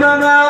Nana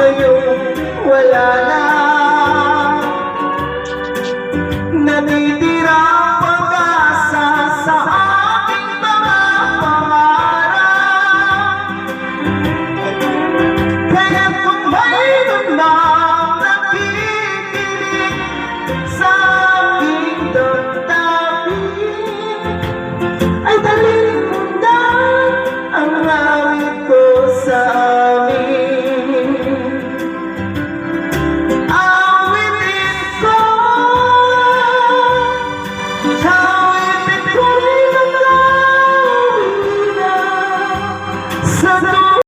ngayon wala na.